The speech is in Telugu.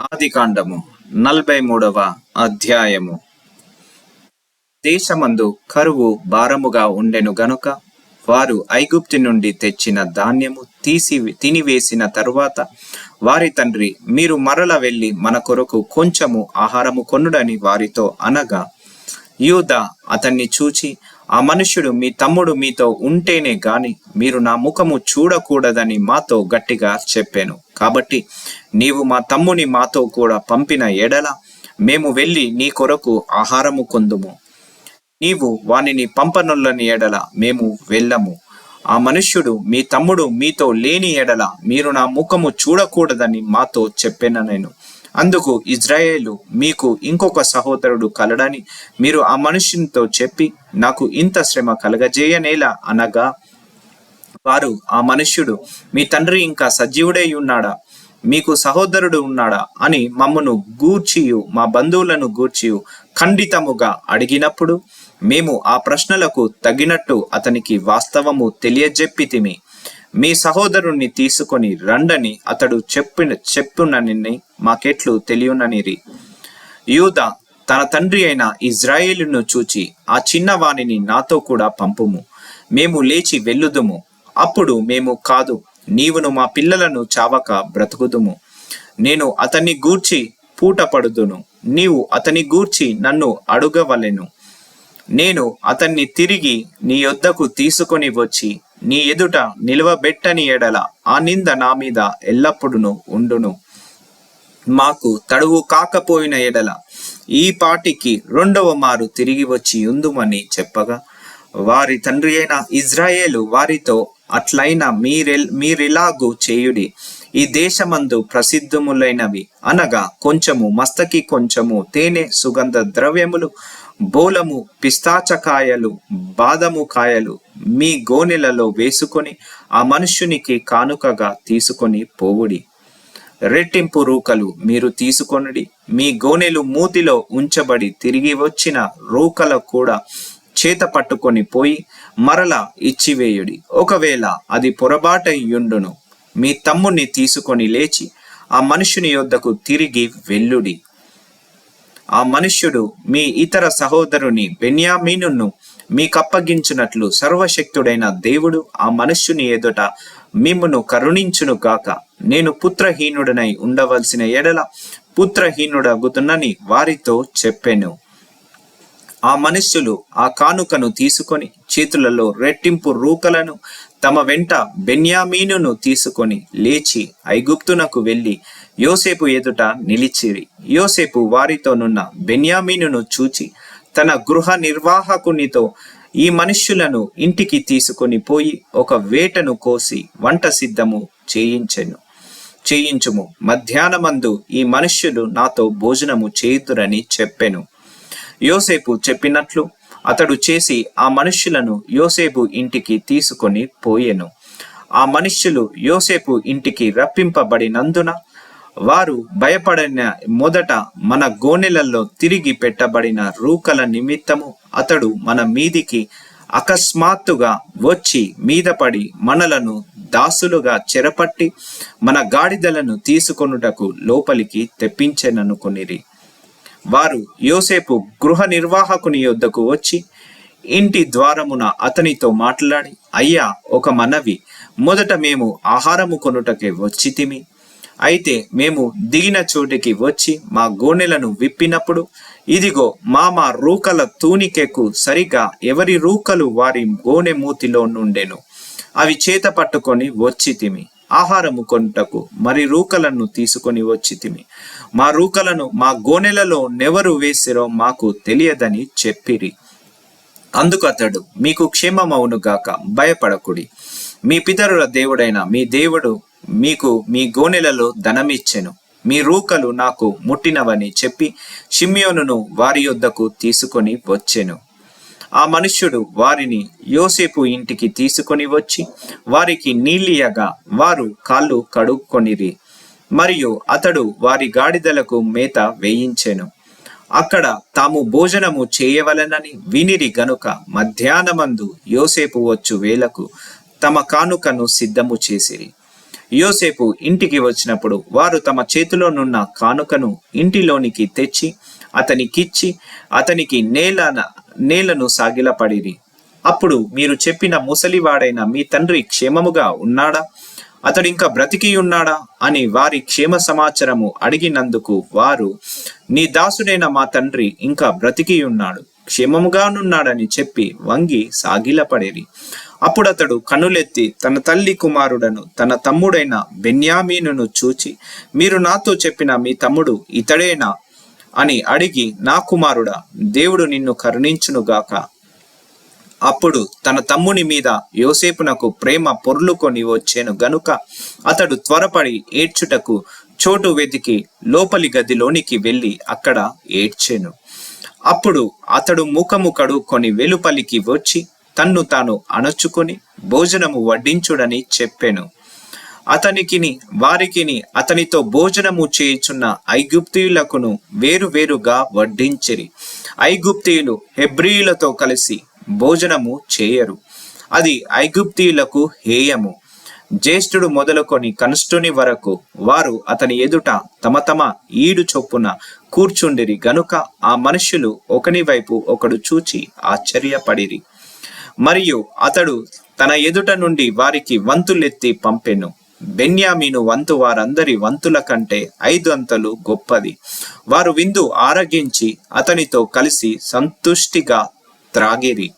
ఆదికాండము నలభై మూడవ అధ్యాయము. దేశమందు కరువు భారముగా ఉండెను గనుక వారు ఐగుప్తి నుండి తెచ్చిన ధాన్యము తీసి తినివేసిన తరువాత వారి తండ్రి మీరు మరల వెళ్ళి మన కొరకు కొంచెము ఆహారము కొనుడని వారితో అనగా యూద అతన్ని చూచి ఆ మనుష్యుడు మీ తమ్ముడు మీతో ఉంటేనే గాని మీరు నా ముఖము చూడకూడదని మాతో గట్టిగా చెప్పాను. కాబట్టి నీవు మా తమ్ముని మాతో కూడా పంపిన ఎడల మేము వెళ్ళి నీ కొరకు ఆహారము కొందుము. నీవు వానిని పంపనుల్లని ఎడల మేము వెళ్ళము. ఆ మనుష్యుడు మీ తమ్ముడు మీతో లేని ఎడల మీరు నా ముఖము చూడకూడదని మాతో చెప్పాను నేను. అందుకు ఇజ్రాయేలు మీకు ఇంకొక సహోదరుడు కలడని మీరు ఆ మనుషునితో చెప్పి నాకు ఇంత శ్రమ కలగజేయనేలా అనగా వారు ఆ మనుష్యుడు మీ తండ్రి ఇంకా సజీవుడై ఉన్నాడా? మీకు సహోదరుడు ఉన్నాడా అని మమ్మను గూర్చియు మా బంధువులను గూర్చియు ఖండితముగా అడిగినప్పుడు మేము ఆ ప్రశ్నలకు తగినట్టు అతనికి వాస్తవము తెలియజెప్పితిమి. మీ సహోదరుణ్ణి తీసుకొని రండని అతడు చెప్పిన చెప్పునని మాకెట్లు తెలియననిరి. యూద తన తండ్రి అయిన ఇజ్రాయేలును చూచి ఆ చిన్నవాణిని నాతో కూడా పంపుము. మేము లేచి వెళ్ళుదుము. అప్పుడు మేము కాదు నీవును మా పిల్లలను చావక బ్రతుకుదుము. నేను అతన్ని గూర్చి పూట పడుదును నీవు అతని గూర్చి నన్ను అడుగవలెను. నేను అతన్ని తిరిగి నీ యొద్దకు తీసుకొని వచ్చి నీ ఎదుట నిలువబెట్టని ఎడల ఆ నింద నా మీద ఎల్లప్పుడును ఉండును. మాకు తడువు కాకపోయిన ఎడల ఈ పాటికి రెండవ మారు తిరిగి వచ్చి ఉందుమని చెప్పగా వారి తండ్రి అయిన ఇజ్రాయేలు వారితో అట్లైన మీరెల్ మీరిలాగు చేయుడి? ఈ దేశమందు ప్రసిద్ధములైనవి. అనగా కొంచెము మస్తకి కొంచెము తేనె సుగంధ ద్రవ్యములు బోలము పిస్తాచకాయలు బాదము కాయలు మీ గోనెలలో వేసుకొని ఆ మనుష్యునికి కానుకగా తీసుకొని పోవుడి. రెట్టింపు రూకలు మీరు తీసుకొనుడి. మీ గోనెలు మూతిలో ఉంచబడి తిరిగి వచ్చిన రూకల కూడా చేత పట్టుకొని పోయి మరల ఇచ్చివేయుడి. ఒకవేళ అది పొరబాటయుండును మీ తమ్ముణ్ణి తీసుకొని లేచి ఆ మనుషుని యొద్దకు తిరిగి వెళ్ళుడి. ఆ మనుష్యుడు మీ ఇతర సహోదరుని బెన్యామీనును మీకప్పగించినట్లు సర్వశక్తుడైన దేవుడు ఆ మనుష్యుని ఎదుట మిమ్మును కరుణించును గాక. నేను పుత్రహీనుడనై ఉండవలసిన ఎడల పుత్రహీనుడగుతున్నని వారితో చెప్పాను. ఆ మనుష్యులు ఆ కానుకను తీసుకొని చేతులలో రెట్టింపు రూకలను తమ వెంట బెన్యామీనును తీసుకొని లేచి ఐగుప్తునకు వెళ్ళి యోసేపు ఎదుట నిలిచిరి. యోసేపు వారితోనున్న బెన్యామీనును చూచి తన గృహ నిర్వాహకునితో ఈ మనుష్యులను ఇంటికి తీసుకొని పోయి ఒక వేటను కోసి వంట సిద్ధము చేయించెను. చేయించుము. మధ్యాహ్నమందు ఈ మనుష్యులు నాతో భోజనము చేయుదురని చెప్పెను. యోసేపు చెప్పినట్లు అతడు చేసి ఆ మనుష్యులను యోసేపు ఇంటికి తీసుకొని పోయెను. ఆ మనుష్యులు యోసేపు ఇంటికి రప్పింపబడినందున వారు భయపడిన మొదట మన గోనెలలో తిరిగి పెట్టబడిన రూకల నిమిత్తము అతడు మన మీదికి అకస్మాత్తుగా వచ్చి మీద పడి మనలను దాసులుగా చెరపట్టి మన గాడిదలను తీసుకొనుటకు లోపలికి తెప్పించెననుకొనిరి. వారు యోసేపు గృహ నిర్వాహకుని యొద్దకు వచ్చి ఇంటి ద్వారమున అతనితో మాట్లాడి అయ్యా ఒక మనవి మొదట మేము ఆహారము కొనుటకే వచ్చితిమి. అయితే మేము దిగిన చోటికి వచ్చి మా గోనెలను విప్పినప్పుడు ఇదిగో మా మా రూకల తూనికెకు సరిగా ఎవరి రూకలు వారి గోనె మూతిలో నుండెను. అవి చేత పట్టుకొని వచ్చితిమి ఆహారము కొనుటకు మరి రూకలను తీసుకొని వచ్చితిమి మా రూకలను మా గోనెలలో నెవరు వేసిరో మాకు తెలియదని చెప్పిరి. అందుకు అతడు మీకు క్షేమమవును గాక భయపడకుడి. మీ పితరుల దేవుడైన మీ దేవుడు మీకు మీ గోనెలలో ధనమిచ్చెను మీ రూకలు నాకు ముట్టినవని చెప్పి షిమ్యోనును వారి యొద్దకు తీసుకొని వచ్చెను. ఆ మనుష్యుడు వారిని యోసేపు ఇంటికి తీసుకొని వచ్చి వారికి నీళ్ళియగా వారు కాళ్ళు కడుక్కొనిరి. మరియు అతడు వారి గాడిదలకు మేత వేయించెను. అక్కడ తాము భోజనము చేయవలనని వినిరి గనుక మధ్యాహ్నమందు యోసేపు వచ్చు వేలకు తమ కానుకను సిద్ధము చేసిరి. యోసేపు ఇంటికి వచ్చినప్పుడు వారు తమ చేతిలోనున్న కానుకను ఇంటిలోనికి తెచ్చి అతనికిచ్చి అతనికి నేల నేలను సాగిలపడిరి. అప్పుడు మీరు చెప్పిన ముసలివాడైన మీ తండ్రి క్షేమముగా ఉన్నాడా? అతడు ఇంకా బ్రతికి ఉన్నాడా అని వారి క్షేమ సమాచారము అడిగినందుకు వారు నీ దాసుడైన మా తండ్రి ఇంకా బ్రతికి ఉన్నాడు క్షేమముగానున్నాడని చెప్పి వంగి సాగిలపడేరి. అప్పుడు అతడు కనులెత్తి తన తల్లి కుమారుడను తన తమ్ముడైన బెన్యామీనును చూచి మీరు నాతో చెప్పిన మీ తమ్ముడు ఇతడేనా? అని అడిగి నా కుమారుడా దేవుడు నిన్ను కరుణించునుగాక అప్పుడు తన తమ్ముని మీద యోసేపునకు ప్రేమ పొర్లుకొని వచ్చాను గనుక అతడు త్వరపడి ఏడ్చుటకు చోటు వెతికి లోపలి గదిలోనికి వెళ్ళి అక్కడ ఏడ్చాను. అప్పుడు అతడు ముఖము కడుక్కొని వెలుపలికి వచ్చి తన్ను తాను అణచుకొని భోజనము వడ్డించుడని చెప్పెను. అతనికిని వారికిని అతనితో భోజనము చేయుచున్న ఐగుప్తీయులకును వేరు వేరుగా వడ్డించిరి. ఐగుప్తీయులు హెబ్రియులతో కలిసి భోజనము చేయరు. అది ఐగుప్తీయులకు హేయము. జ్యేష్ఠుడు మొదలుకొని కనుష్టుని వరకు వారు అతని ఎదుట తమ తమ ఈడు చొప్పున కూర్చుండిరి గనుక ఆ మనుష్యులు ఒకని వైపు ఒకడు చూచి ఆశ్చర్యపడిరి. మరియు అతడు తన ఎదుట నుండి వారికి వంతులెత్తి పంపెను. బెన్యామీను వంతు వారందరి వంతుల కంటే ఐదు అంతలు గొప్పది. వారు విందు ఆరగించి అతనితో కలిసి సంతుష్టిగా త్రాగిరి.